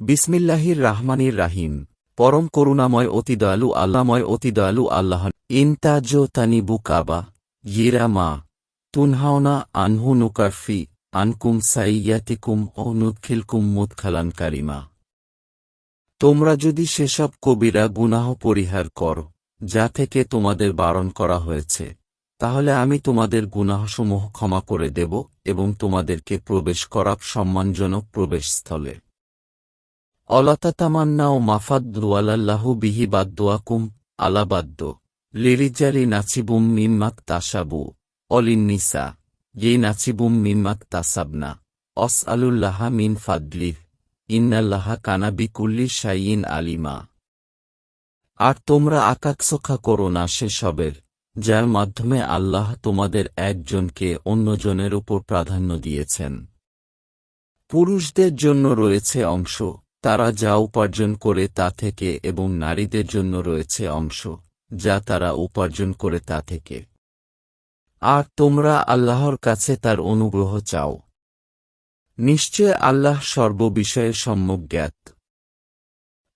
বিসমিল্লাহির রাহমানির রাহিম। পরম করুণাময় অতি দয়ালু আল্লাময় অতি দয়ালু আল্লাহ। ইনতাজো তানিবু কাবা ইরা মা, তুনহাওনা আনহু নুকারফি আনকুম সাইয়াতিকুম ও নুৎখিলকুম মুৎখালান কারিমা। তোমরা যদি সেসব কবিরা গুনাহ পরিহার কর, যা থেকে তোমাদের বারণ করা হয়েছে, তাহলে আমি তোমাদের গুনাহসমূহ ক্ষমা করে দেব এবং তোমাদেরকে প্রবেশ করাব সম্মানজনক প্রবেশস্থলে। অলাতাতামান্না ও মাফাদ্দুয়ালাল্লাহু বিহি বাদ্দোয়াকুম আলাবাদ্দ লিরিজারি নাচিবুম মিম্মাক তাসাবু অলিন্নিসা যে নাচিবুম মিম্মাক তাসাবনা অস আলুল্লাহা মিন ফাদলিহ, ইন্নাল্লাহা কানা বিকুল্লি শাইইন আলিমা। আর তোমরা আকাক্ষা করো না সেসবের, যার মাধ্যমে আল্লাহ তোমাদের একজনকে অন্যজনের উপর প্রাধান্য দিয়েছেন। পুরুষদের জন্য রয়েছে অংশ। তারা যা উপার্জন করে তা থেকে এবং নারীদের জন্য রয়েছে অংশ, যা তারা উপার্জন করে তা থেকে। আর তোমরা আল্লাহর কাছে তার অনুগ্রহ চাও। নিশ্চয় আল্লাহ সর্ববিষয়ে সম্যক জ্ঞাত।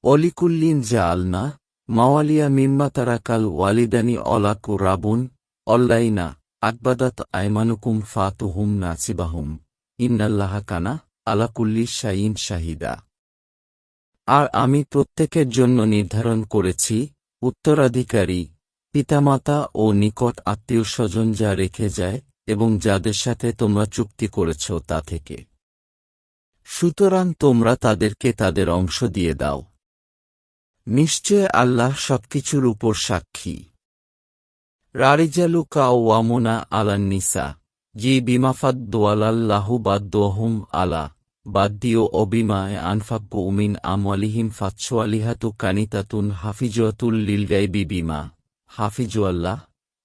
অলিকুল্লিন যা আলনা মাওয়ালিয়া মিম্মা তারাকাল ওয়ালিদানি অলাকু রাবুন, অল্লাইনা আকবাদাত আয়মানুকুম ফাতুহুম নাসিবাহুম, ইন্নাল্লাহ কানা আলাকুল্লি শাইন শাহিদা। আর আমি প্রত্যেকের জন্য নির্ধারণ করেছি, উত্তরাধিকারী, পিতামাতা ও নিকট আত্মীয় স্বজন যা রেখে যায় এবং যাদের সাথে তোমরা চুক্তি করেছ তা থেকে। সুতরাং তোমরা তাদেরকে তাদের অংশ দিয়ে দাও। নিশ্চয় আল্লাহ সবকিছুর উপর সাক্ষী। রারিজালু কাওয়ামুনা আলান্নিসা জি বিমাফাদ দোয়ালাল্লাহু বাদ্দোহম আলা। বাদ্দিও অবিমায় আনফাক্কু উমিন আমওয়ালিহিম ফাতসোয়ালিহাতু কানিতাতুন হাফিজুয়াতুল লিলগাইবি বিমা। হাফিজুয়াল্লাহ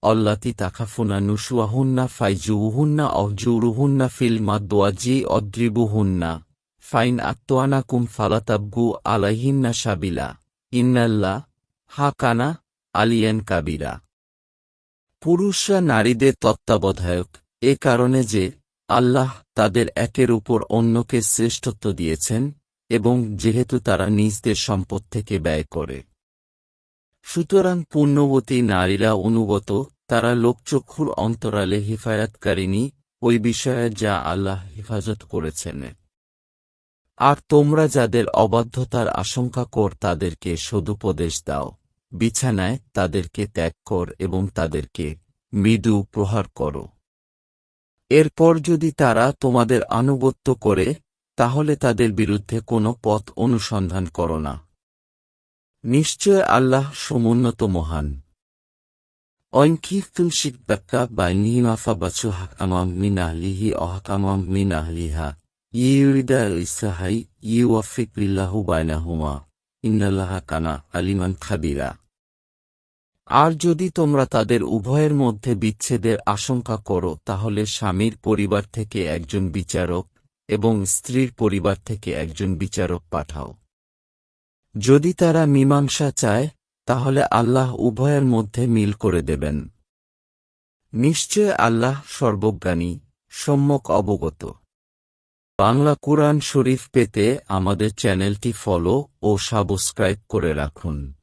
অল্লাতি তাখাফুনা নুসুয়াহুন্না ফাইজুহুন্না অহজুরুহুন্না ফিল মাদ্দোয়াজি অদ্রিবুহুন্না। ফাইন আত্মোয়ানাকুম ফালাতাবগু আলাইহিন্না সাবিলা। ইন্নাল্লাহ, হা কানা আলিয়ান কাবিরা। পুরুষরা নারীদের তত্ত্বাবধায়ক, এ কারণে যে আল্লাহ তাদের একের উপর অন্যকে শ্রেষ্ঠত্ব দিয়েছেন, এবং যেহেতু তারা নিজদের সম্পদ থেকে ব্যয় করে। সুতরাং পূর্ণবতী নারীরা অনুগত, তারা লোকচক্ষুর অন্তরালে হিফায়াতকারিনী ওই বিষয়ে যা আল্লাহ হেফাজত করেছেন। আর তোমরা যাদের অবাধ্যতার আশঙ্কা কর, তাদেরকে সদুপদেশ দাও, বিছানায় তাদেরকে ত্যাগ কর এবং তাদেরকে মৃদু প্রহার করো। এরপর যদি তারা তোমাদের আনুগত্য করে, তাহলে তাদের বিরুদ্ধে কোনো পথ অনুসন্ধান করো না। নিশ্চয় আল্লাহ সমুন্নত মহান। ঐঙ্কিফতুল শিকবাক্কা বা নিহিমাফা বাছু হাকামাম মিন আহলিহি অহাকামাম মিন আহলিহা। ইউরিদা ইসাহাই ইউওয়াফিক লিল্লাহু বাইনাহুমা। ইন্নাল্লাহা কানা আলিমান খাবিরা। আর যদি তোমরা তাদের উভয়ের মধ্যে বিচ্ছেদের আশঙ্কা করো, তাহলে স্বামীর পরিবার থেকে একজন বিচারক এবং স্ত্রীর পরিবার থেকে একজন বিচারক পাঠাও। যদি তারা মীমাংসা চায়, তাহলে আল্লাহ উভয়ের মধ্যে মিল করে দেবেন। নিশ্চয় আল্লাহ সর্বজ্ঞানী, সম্যক অবগত। বাংলা কুরআন শরীফ পেতে আমাদের চ্যানেলটি ফলো ও সাবস্ক্রাইব করে রাখুন।